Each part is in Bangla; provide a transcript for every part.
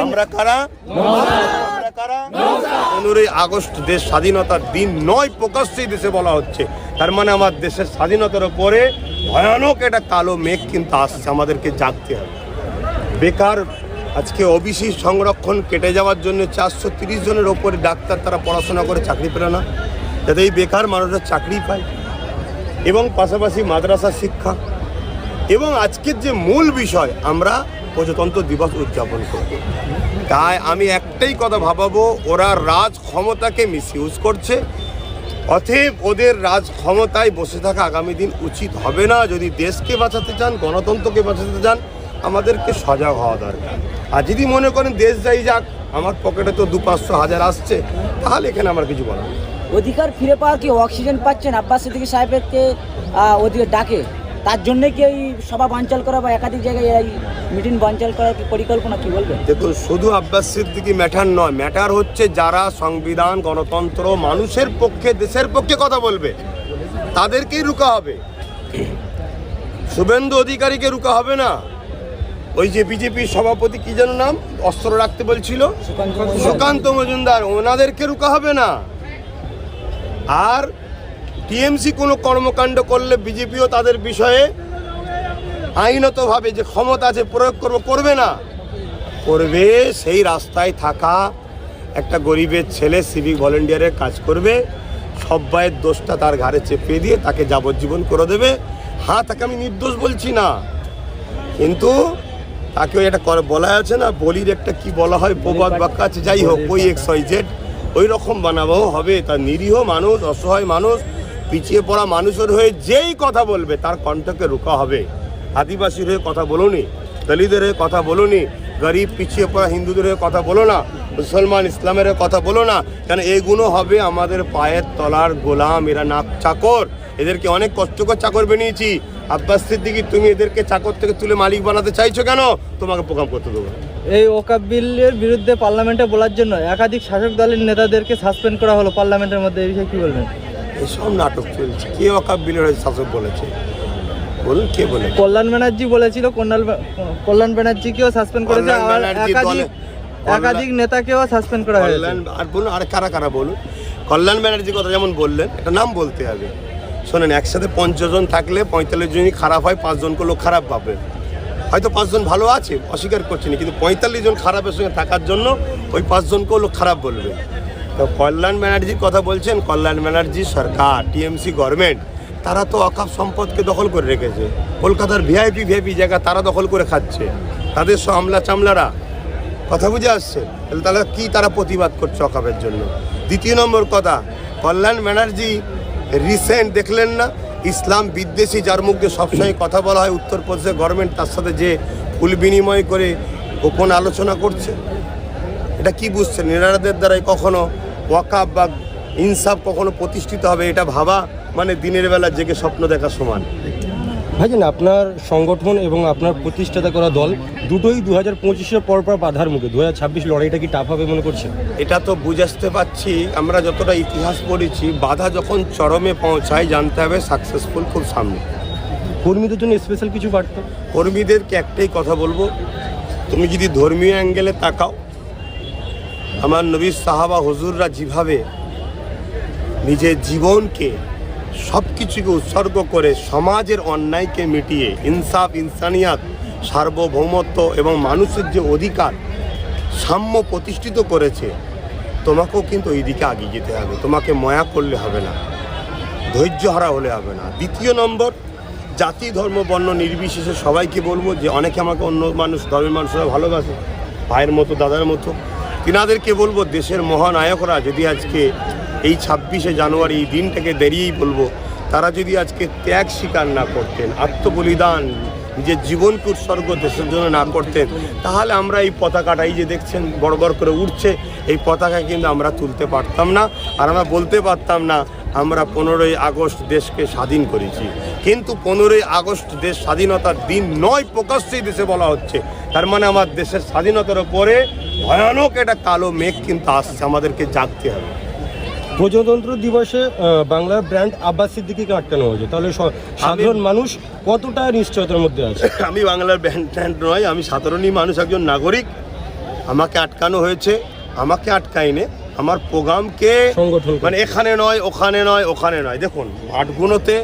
আমরা কারা? কারা? পনেরোই আগস্ট দেশ স্বাধীনতার দিন নয় প্রকাশ্যেই দেশে বলা হচ্ছে। তার মানে আমার দেশের স্বাধীনতার উপরে ভয়ানক একটা কালো মেঘ কিন্তু আসছে, আমাদেরকে জাগতে হবে। বেকার, আজকে ওবিসি সংরক্ষণ কেটে যাওয়ার জন্য চারশো তিরিশ জনের ওপরে ডাক্তার তারা পড়াশোনা করে চাকরি পেল না। যাতে এই বেকার মানুষরা চাকরি পায়। এবং পাশাপাশি মাদ্রাসা শিক্ষা। এবং আজকের যে মূল বিষয়, আমরা প্রজাতন্ত্র দিবস উদযাপন করব তাই আমি একটাই কথা ভাবাবো, ওরা রাজ ক্ষমতাকে মিসইউজ করছে। অতএব ওদের রাজ ক্ষমতায় বসে থাকা আগামী দিন উচিত হবে না। যদি দেশকে বাঁচাতে চান, গণতন্ত্রকে বাঁচাতে চান, আমাদেরকে সজাগ হওয়া দরকার। আর যদি মনে করেন দেশ যাই যাক, আমার পকেটে তো দু পাঁচশো হাজার আসছে, তাহলে এখানে আমার কিছু বলার অধিকার ফিরে পাওয়া কি অক্সিজেন পাচ্ছেন আব্বাস সিদ্দিকী সাহেবকে ডাকে। তার জন্য কি এই সভা বাঞ্চাল করা বা একাধিক জায়গায় এই মিটিং বাঞ্চাল করার কি পরিকল্পনা কি বলবেন? দেখুন শুধু আব্বাস সিদ্দিকি ম্যাটার নয় ম্যাটার হচ্ছে যারা সংবিধান গণতন্ত্র মানুষের পক্ষে দেশের পক্ষে কথা বলবে তাদেরকেই রুকা হবে। শুভেন্দু অধিকারীকে রুকা হবে না। ওই যে বিজেপির সভাপতি কি যেন নাম? অস্ত্র রাখতে বলছিল। সুকান্ত মজুমদার। সুকান্ত মজুমদার ওনাদেরকে রুকা হবে না। আর টিএমসি কোনো কর্মকাণ্ড করলে বিজেপিও তাদের বিষয়ে আইনতভাবে যে ক্ষমতা আছে প্রয়োগ করব, করবে না। করবে সেই রাস্তায় থাকা একটা গরিবের ছেলে সিভিক ভলেন্টিয়ারের কাজ করবে, সব্বাইয়ের দোষটা তার ঘাড়ে চেপে দিয়ে তাকে যাবজ্জীবন করে দেবে। হ্যাঁ তাকে আমি নির্দোষ বলছি না। কিন্তু তাকে ওই একটা বলা আছে না, বলির একটা কি বলা হয়, প্রবাদ বাক্য আছে, যাই হোক, ওই এক্স জেড ওই রকম বানাবো, হবে। তার নিরীহ মানুষ, অসহায় মানুষ পিছিয়ে পড়া মানুষের হয়ে যেই কথা বলবে, তার কণ্ঠকে রোকা হবে। আদিবাসীর হয়ে কথা বলুনি, দলিতদের হয়ে কথা বলুনি, গরিব, পিছিয়ে পড়া হিন্দুদের হয়ে কথা বলো না, মুসলমান, ইসলামের কথা বলো না, কেন এইগুলো হবে আমাদের পায়ের তলার গোলাম, এরা নাক চাকর। এদেরকে অনেক কষ্ট করে চাকর বানিয়েছি। আব্বাস সিদ্দিকি, তুমি এদেরকে চাকর থেকে তুলে মালিক বানাতে চাইছো কেন? তোমাকে প্রোগ্রাম করতে দেবো। এই ওকাব বিলের বিরুদ্ধে পার্লামেন্টে বলার জন্য একাধিক শাসক দলের নেতাদেরকে সাসপেন্ড করা হলো পার্লামেন্টের মধ্যে, এই বিষয়ে কি বলবেন? এসব নাটক চলছে। কে ওকাব বিলের শাসক বলেছে? বলুন কে বলে কল্যাণ ব্যানার্জি বলেছিল কল্যাণ কল্যাণ ব্যানার্জিকেও সাসপেন্ড করেছে আর একাধিক একাধিক নেতাকেও সাসপেন্ড করা হয়েছে। আর বলুন আর কারা কারা বলুন? কল্যাণ ব্যানার্জির কথা যেমন বললেন একটা নাম বলতে হবে। শোনেন একসাথে পঞ্চজন থাকলে পঁয়তাল্লিশ জনই খারাপ হয় পাঁচজনকে লোক খারাপ পাবে হয়তো পাঁচজন ভালো আছে অস্বীকার করছে না কিন্তু পঁয়তাল্লিশ জন খারাপের সঙ্গে থাকার জন্য ওই পাঁচজনকেও লোক খারাপ বলবে। তো কল্যাণ ব্যানার্জির কথা বলছেন কল্যাণ ব্যানার্জি সরকার, টিএমসি গভর্নমেন্ট, তারা তো অকাপ সম্পদকে দখল করে রেখেছে। কলকাতার ভিআইপি ভিআইপি জায়গা তারা দখল করে খাচ্ছে। তাদের সব আমলা চামলারা, কথা বুঝে আসছে? তাহলে তাহলে কী তারা প্রতিবাদ করছে অকাপের জন্য? দ্বিতীয় নম্বর কথা, কল্যাণ ব্যানার্জি রিসেন্ট দেখলেন না? ইসলাম বিদ্বেষী, যার মুখে সবসময় কথা বলা হয়, উত্তরপ্রদেশের গভর্নমেন্ট তার সাথে যে ফুল বিনিময় করে গোপন আলোচনা করছে। এটা কি বুঝছেন? এনারাদের দ্বারাই কখনো ওয়াকাব বা ইনসাফ কখনো প্রতিষ্ঠিত হবে এটা ভাবা? মানে দিনের বেলা জেগে স্বপ্ন দেখা সমান। ভাইজান আপনার সংগঠন এবং আপনার প্রতিষ্ঠাতা করা দল দুটোই দু হাজার পঁচিশের পর পর বাধার মুখে। দু হাজার ছাব্বিশ লড়াইটা কি টাফ হবে মনে করছেন? এটা তো বুঝাতে পারছি। আমরা যতটা ইতিহাস পড়েছি বাধা যখন চরমে পৌঁছায় জানতে হবে সাকসেসফুল খুব সামনে। কর্মীদের জন্য স্পেশাল কিছু বার্তা? কর্মীদেরকে একটাই কথা বলব তুমি যদি ধর্মীয় অ্যাঙ্গেলে তাকাও আমার নবী সাহাবা হুজুররা যেভাবে নিজের জীবনকে সব কিছুকে উৎসর্গ করে সমাজের অন্যায়কে মিটিয়ে ইনসাফ, ইনসানিয়াত, সার্বভৌমত্ব এবং মানুষের যে অধিকার সাম্য প্রতিষ্ঠিত করেছে, তোমাকেও কিন্তু ওই দিকে এগিয়ে যেতে হবে। তোমাকে ময়া করলে হবে না, ধৈর্য হারা হলে হবে না। দ্বিতীয় নম্বর, জাতি, ধর্ম, বর্ণ নির্বিশেষে সবাইকে বলব যে অনেকে আমাকে অন্য মানুষ, ধর্মের মানুষরা ভালোবাসে, ভাইয়ের মতো, দাদার মতো। তিনাদেরকে বলব, দেশের মহানায়করা যদি আজকে এই ছাব্বিশে জানুয়ারি এই দিনটাকে দেরিয়েই বলব, তারা যদি আজকে ত্যাগ স্বীকার না করতেন, আত্মবলিদান, নিজের জীবনকে উৎসর্গ দেশের জন্য না করতেন, তাহলে আমরা এই পতাকাটা, এই যে দেখছেন, বড় বড় করে উঠছে, এই পতাকা কিন্তু আমরা তুলতে পারতাম না। আর আমরা বলতে পারতাম না, আমরা পনেরোই আগস্ট দেশকে স্বাধীন করেছি। কিন্তু পনেরোই আগস্ট দেশ স্বাধীনতার দিন নয়, প্রকাশ্যেই দেশে বলা হচ্ছে। তার মানে আমার দেশের স্বাধীনতার উপরে ভয়ানক একটা কালো মেঘ কিন্তু আসছে আমাদেরকে জাগতে হবে। প্রজাতন্ত্র দিবসে বাংলার ব্র্যান্ড আব্বাস সিদ্দিকিকে আটকানো হয়েছে। তাহলে সাধারণ মানুষ কতটা নিশ্চয়তার মধ্যে আছে? আমি বাংলার ব্র্যান্ড ট্যান্ড নয় আমি সাধারণই মানুষ একজন নাগরিক। আমাকে আটকানো হয়েছে আমাকে আটকাইনে আমার প্রোগ্রামকে সংগঠন মানে এখানে নয় ওখানে নয় ওখানে নয়। দেখুন আটগুলোতে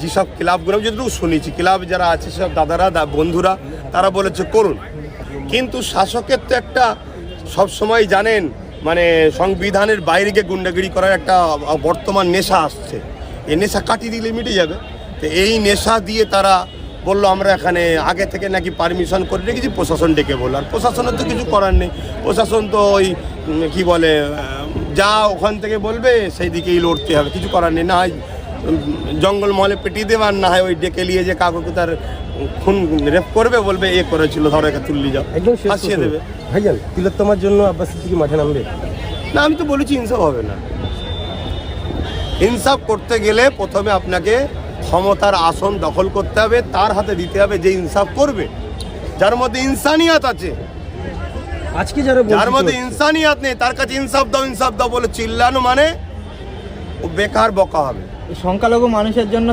যেসব ক্লাবগুলো আমি যতটুকু শুনেছি ক্লাব যারা আছে সব দাদারা বন্ধুরা তারা বলেছে করুন। কিন্তু শাসকের তো একটা সব সময় জানেন মানে সংবিধানের বাইরে গিয়ে গুন্ডাগিরি করার একটা বর্তমান নেশা আসছে। এই নেশা কাটিয়ে দিলে মিটে যাবে। তো এই নেশা দিয়ে তারা বলল, আমরা এখানে আগে থেকে নাকি পারমিশন করে রেখেছি, প্রশাসন ডেকে বলল। আর প্রশাসনের তো কিছু করার নেই। প্রশাসন তো ওই কি বলে যা ওখান থেকে বলবে, সেই দিকেই লড়তে হবে। কিছু করার নেই। না জঙ্গলমহলে পেটিয়ে দেবে আর না হয় ওই ডেকে নিয়ে যে কাকুকে তার খুন রেপ করবে বলবে এ করেছিল ধরো একে তুললি যাও একদম ফাঁসিয়ে। দেবে। ভাইজান তিলোত্তমার জন্য আব্বাস সিদ্দিকি মাঠে নামবে? না আমি তো বলেছি ইনসাফ হবে না। ইনসাফ করতে গেলে প্রথমে আপনাকে ক্ষমতার আসন দখল করতে হবে তার হাতে দিতে হবে যে ইনসাফ করবে। যার মধ্যে ইনসানিয়াত আছে। আজকে যারা যার মধ্যে ইনসানিয়াত নেই তার কাছে ইনসাফ দাও ইনসাফ দাও বলে চিল্লানো মানে ও বেকার বকা হবে। সংখ্যালঘু মানুষের জন্য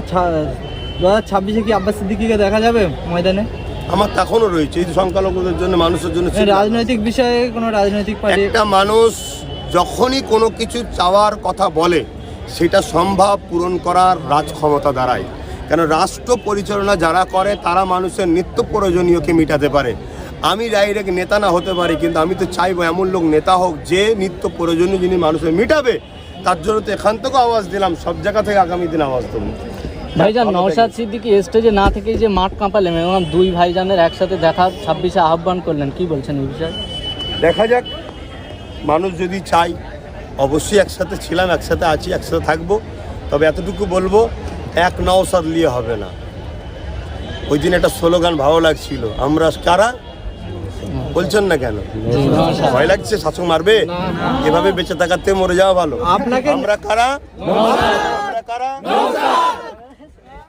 দু হাজার ছাব্বিশে কি আব্বাস সিদ্দিকিকে দেখা যাবে ময়দানে? আমার তখনও রয়েছে এই সংখ্যালঘুদের জন্য মানুষের জন্য রাজনৈতিক বিষয়ে কোনো রাজনৈতিক পার্টি একটা মানুষ যখনই কোনো কিছু চাওয়ার কথা বলে সেটা সম্ভব পূরণ করার রাজক্ষমতা দাঁড়ায়। কেন রাষ্ট্র পরিচালনা যারা করে তারা মানুষের নিত্য প্রয়োজনীয়কে মেটাতে পারে। আমি ডাইরেক্ট নেতা না হতে পারি কিন্তু আমি তো চাইব এমন লোক নেতা হোক যে নিত্য প্রয়োজনীয় যিনি মানুষের মেটাবে। তার জন্য তো এখান থেকেও আওয়াজ দিলাম সব জায়গা থেকে আগামী দিন আওয়াজ দেবো। ভাইজান নওশাদ সিদ্দিকী স্টেজে না থেকেই যে মাঠ কাঁপালেন এবং দুই ভাইজানের একসাথে দেখা ছাব্বিশে আহ্বান করলেন কি বলছেন এই বিষয়ে? দেখা যাক মানুষ যদি চাই অবশ্যই একসাথে ছিলাম একসাথে আছি একসাথে থাকব। তবে এতটুকু বলব এক নওসাদ নিয়ে হবে না। ওই দিন একটা স্লোগান ভালো লাগছিল আমরা কারা? বলছেন না কেন? ভয় লাগছে শাসক মারবে? এভাবে বেঁচে থাকার থেকে মরে যাওয়া ভালো। আপনাকে আমরা কারা? আমরা কারা?